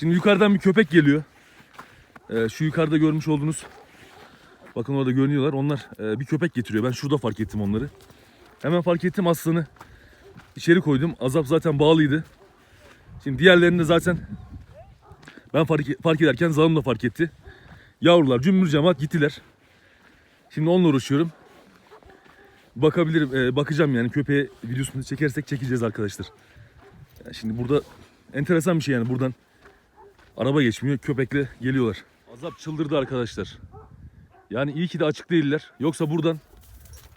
Şimdi yukarıdan bir köpek geliyor. Ee, şu yukarıda görmüş olduğunuz bakın orada görünüyorlar. Onlar e, bir köpek getiriyor. Ben şurada fark ettim onları. Hemen fark ettim aslanı. içeri koydum. Azap zaten bağlıydı. Şimdi diğerlerini de zaten ben fark, fark ederken Zalım da fark etti. Yavrular cümbür cemaat gittiler. Şimdi onunla uğraşıyorum. Bakabilirim, e, bakacağım yani köpeğe videosunu çekersek çekeceğiz arkadaşlar. Yani şimdi burada enteresan bir şey yani buradan araba geçmiyor köpekle geliyorlar. Azap çıldırdı arkadaşlar. Yani iyi ki de açık değiller. Yoksa buradan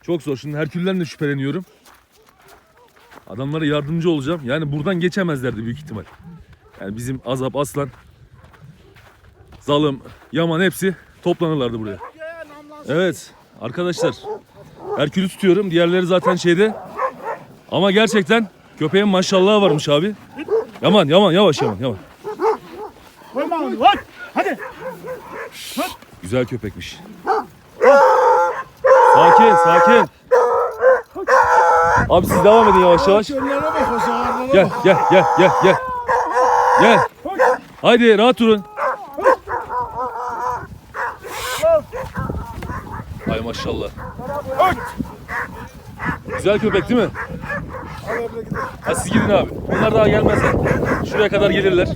çok zor. Şimdi Herkül'den de şüpheleniyorum. Adamlara yardımcı olacağım. Yani buradan geçemezlerdi büyük ihtimal. Yani bizim Azap, Aslan, Zalım, Yaman hepsi toplanırlardı buraya. Evet arkadaşlar. Herkül'ü tutuyorum. Diğerleri zaten şeyde. Ama gerçekten köpeğin maşallahı varmış abi. Yaman yaman yavaş yaman yavaş. Onu. Hadi. Hadi. Güzel köpekmiş. Sakin sakin. Abi siz devam edin yavaş yavaş. Gel gel gel gel gel. Gel. Haydi rahat durun. Ay maşallah. Güzel köpek değil mi? Ha siz gidin abi. Onlar daha gelmezler. Şuraya kadar gelirler.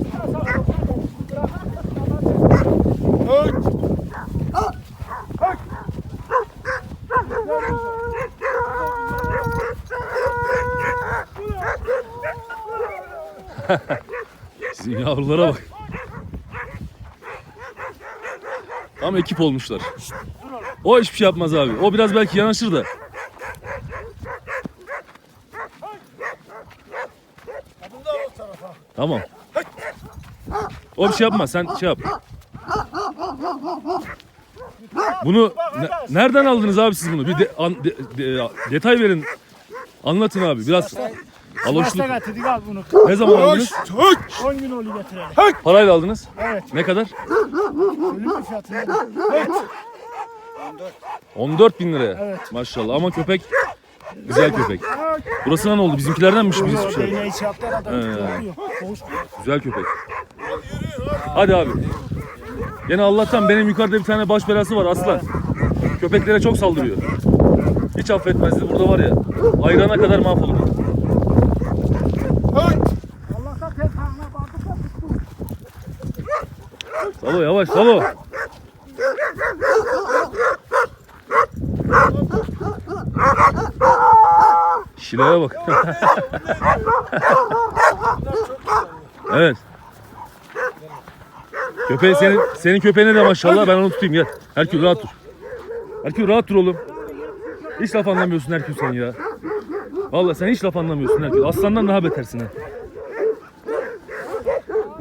Sizin yavrulara bak. Tam ekip olmuşlar. O hiçbir şey yapmaz abi. O biraz belki yanaşır da. Tamam. O bir şey yapmaz. Sen şey yap. Bunu ne- nereden aldınız abi siz bunu? Bir de- an- de- de- detay verin. Anlatın abi. Biraz aloşluk. Getirdik al bunu. Ne zaman aldınız? 10 gün oldu getirelim. Parayla aldınız. Evet. Ne kadar? Ölüm bir fiyatını. Evet. 14 bin liraya. Evet. Maşallah ama köpek güzel köpek. Burasına ne oldu? Bizimkilerdenmiş mi? Şey. Değneği adam. He. korkuyor. Koğuş. Güzel köpek. Hadi abi. Gene Allah'tan benim yukarıda bir tane baş belası var aslan. Köpeklere çok saldırıyor. Hiç affetmezdi. Burada var ya ayrana kadar mahvolur. Allah'tan tek tane vardı da tuttu. Salo yavaş salo. Şileye bak. evet. Köpeğin senin senin köpeğine de maşallah ben onu tutayım gel. Herkül rahat dur. Herkül rahat dur oğlum. Hiç laf anlamıyorsun Herkül sen ya. Vallahi sen hiç laf anlamıyorsun Herkül. Aslandan daha betersin ha.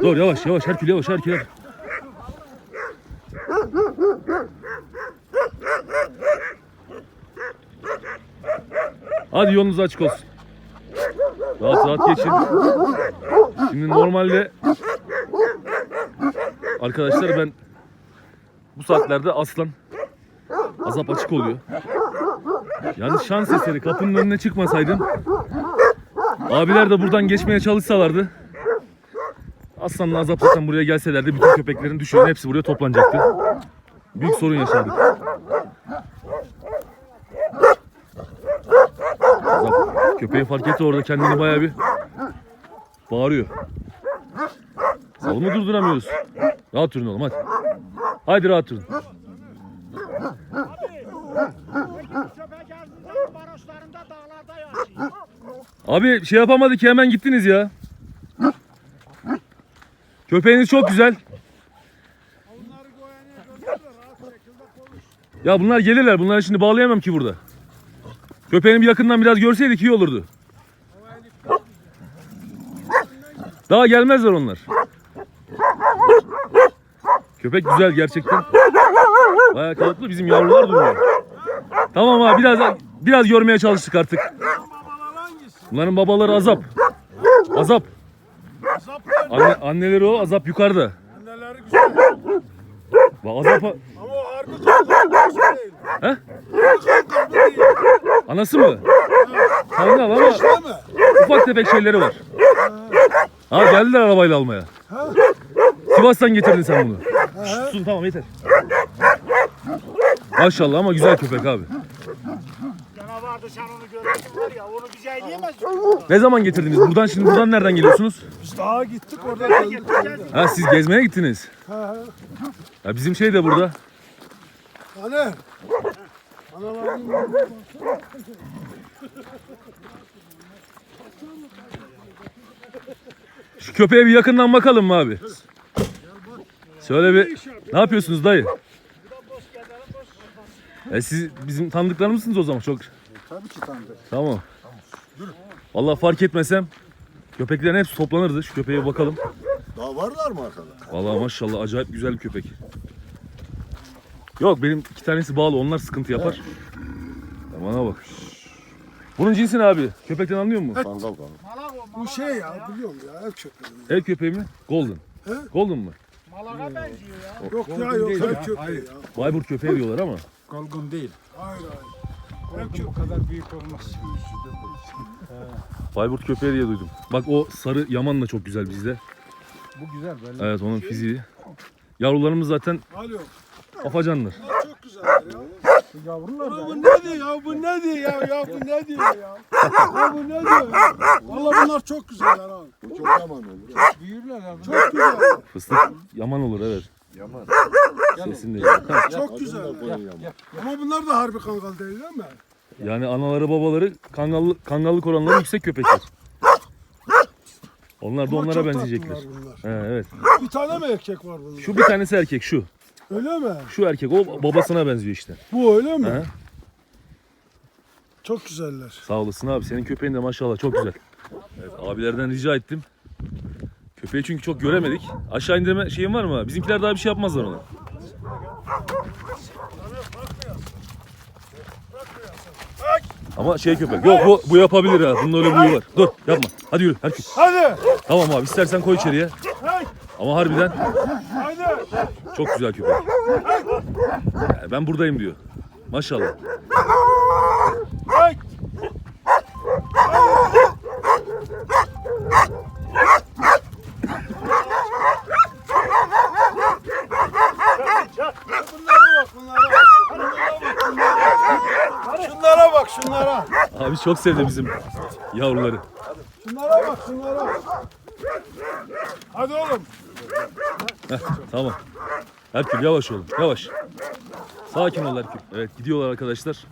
Dur yavaş yavaş Herkül yavaş Herkül. yavaş. Hadi yolunuz açık olsun. Rahat rahat geçin. Şimdi normalde arkadaşlar ben bu saatlerde aslan azap açık oluyor. Yani şans eseri kapının önüne çıkmasaydım abiler de buradan geçmeye çalışsalardı aslanla azap zaten buraya gelselerdi bütün köpeklerin düşüğünün hepsi buraya toplanacaktı. Büyük sorun yaşardık. Azap köpeği fark etti orada kendini bayağı bir bağırıyor. Salımı durduramıyoruz. Rahat durun oğlum hadi. Haydi rahat yaşıyor. Abi şey yapamadı ki hemen gittiniz ya. Köpeğiniz çok güzel. Ya bunlar gelirler. Bunları şimdi bağlayamam ki burada. Köpeğini bir yakından biraz görseydik iyi olurdu. Daha gelmezler onlar. Köpek güzel gerçekten. Bayağı kalıplı bizim yavrular durmuyor. Tamam abi biraz biraz görmeye çalıştık artık. Bunların babaları azap. Azap. Anne, anneleri o azap yukarıda. anneleri güzel. Azap Ama o değil. He? Anası mı? Kangal ama Değil mi? ufak tefek şeyleri var. Ha geldiler arabayla almaya. Sivas'tan getirdin sen bunu. Sus tamam yeter. Maşallah ama güzel köpek abi. Canavardı sen onu görürsün var ya onu bize yiyemez. Ne zaman getirdiniz? Buradan şimdi buradan nereden geliyorsunuz? Biz daha gittik orada kaldık. Ha siz gezmeye gittiniz. Ha, Ya bizim şey de burada. Hani? Şu köpeğe bir yakından bakalım mı abi? Şöyle bir ne yapıyorsunuz dayı? E siz bizim tanıdıklarımızsınız o zaman çok. Tabii ki tanıdık. Tamam. Vallahi fark etmesem köpeklerin hepsi toplanırdı. Şu köpeğe bir bakalım. Daha varlar mı arkada? Vallahi maşallah acayip güzel bir köpek. Yok benim iki tanesi bağlı onlar sıkıntı yapar. Ya Bana bak. Bunun cinsi ne abi? Köpekten anlıyor musun? Kangal kangal. Bu şey ya biliyorum ya ev köpeği. Ev köpeği mi? Golden. He? Golden mı? Malaka benziyor ya. Yok ya yok ev köpeği ya. Bayburt köpeği diyorlar ama. Golgun değil. Hayır hayır. Golgun bu kadar büyük olmaz. Bayburt köpeği diye duydum. Bak o sarı yaman da çok güzel bizde. Bu güzel böyle. Evet onun fiziği. Yavrularımız zaten Alo. Afacanlar. Bunlar çok güzeller ya. Yavrular Ya da. bu ne diyor ya? Bu ne diyor ya? Ya bu ne diyor ya? Ya bu ne diyor ya? Vallahi bunlar çok güzeller abi. Bu çok yaman olur. Büyürler abi. Çok güzeller. Fıstık yaman olur evet. Yaman. Sesinde. Çok Adını da güzeller. koyun yaman. Ama bunlar da harbi kangal değil değil mi? Yani anaları babaları kangallı, kangallık oranları yüksek köpekler. Onlar da onlara çok benzeyecekler. bunlar. He, evet. Bir tane mi erkek var bunun? Şu bir tanesi erkek şu. Öyle mi? Şu erkek o babasına benziyor işte. Bu öyle mi? He. Çok güzeller. Sağ olasın abi. Senin köpeğin de maşallah çok güzel. Evet, abilerden rica ettim. Köpeği çünkü çok göremedik. Aşağı indirme şeyin var mı? Bizimkiler daha bir şey yapmazlar ona. Ama şey köpek. Yok bu, bu yapabilir ha. Bunun öyle bir huyu var. Dur yapma. Hadi yürü Herkül. Hadi. Tamam abi istersen koy içeriye. Ama harbiden Hadi. çok güzel köpek. Yani ben buradayım diyor. Maşallah. Hey. Bunlara bak bunlara. Şunlara bak şunlara. Abi çok sevdi bizim yavruları. Şunlara bak şunlara. Hadi oğlum. Tamam. Herkül yavaş oğlum yavaş. Sakin ol Herkül. Evet gidiyorlar arkadaşlar.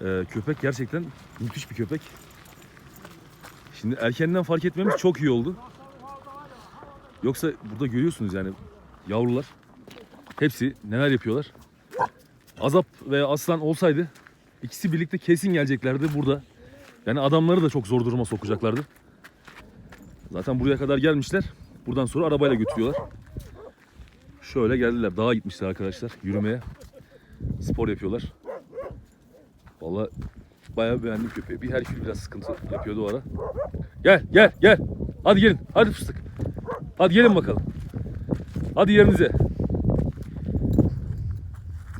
Ee, köpek gerçekten müthiş bir köpek. Şimdi erkenden fark etmemiz çok iyi oldu. Yoksa burada görüyorsunuz yani yavrular. Hepsi neler yapıyorlar. Azap ve Aslan olsaydı ikisi birlikte kesin geleceklerdi burada. Yani adamları da çok zor duruma sokacaklardı. Zaten buraya kadar gelmişler. Buradan sonra arabayla götürüyorlar. Şöyle geldiler. Dağa gitmişler arkadaşlar yürümeye. Spor yapıyorlar. Vallahi bayağı beğendim köpeği. Bir Herkül biraz sıkıntı yapıyordu o ara. Gel gel gel. Hadi gelin. Hadi fıstık. Hadi gelin bakalım. Hadi yerinize.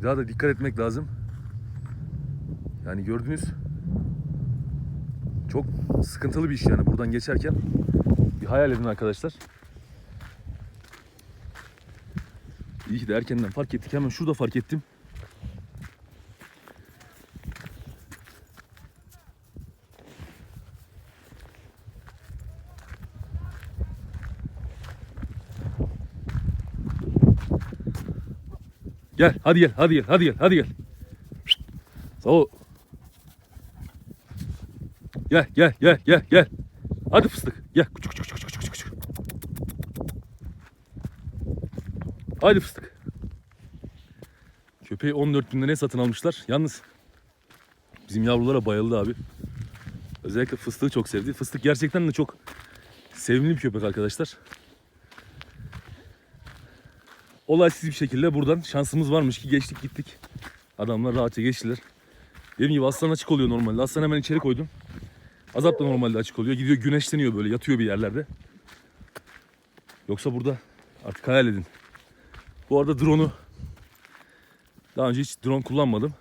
Daha da dikkat etmek lazım. Yani gördünüz. Çok sıkıntılı bir iş yani buradan geçerken. Bir hayal edin arkadaşlar. İyi ki de erkenden fark ettik. Hemen şurada fark ettim. Gel, hadi gel, hadi gel, hadi gel, hadi gel. Sağ ol. Gel, gel, gel, gel, gel. Hadi fıstık. Hadi fıstık. Köpeği 14 bin liraya satın almışlar. Yalnız bizim yavrulara bayıldı abi. Özellikle fıstığı çok sevdi. Fıstık gerçekten de çok sevimli bir köpek arkadaşlar. Olaysız bir şekilde buradan şansımız varmış ki geçtik gittik. Adamlar rahatça geçtiler. Dediğim gibi aslan açık oluyor normalde. Aslan hemen içeri koydum. Azap da normalde açık oluyor. Gidiyor güneşleniyor böyle yatıyor bir yerlerde. Yoksa burada artık hayal edin. Bu arada drone'u daha önce hiç drone kullanmadım.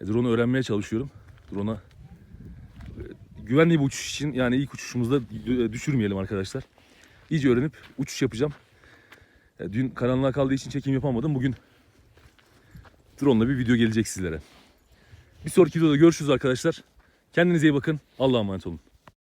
E, drone'u öğrenmeye çalışıyorum. Drone'a e, güvenli bir uçuş için yani ilk uçuşumuzda dü- düşürmeyelim arkadaşlar. iyice öğrenip uçuş yapacağım. E, dün karanlığa kaldığı için çekim yapamadım. Bugün drone'la bir video gelecek sizlere. Bir sonraki videoda görüşürüz arkadaşlar. Kendinize iyi bakın. Allah'a emanet olun.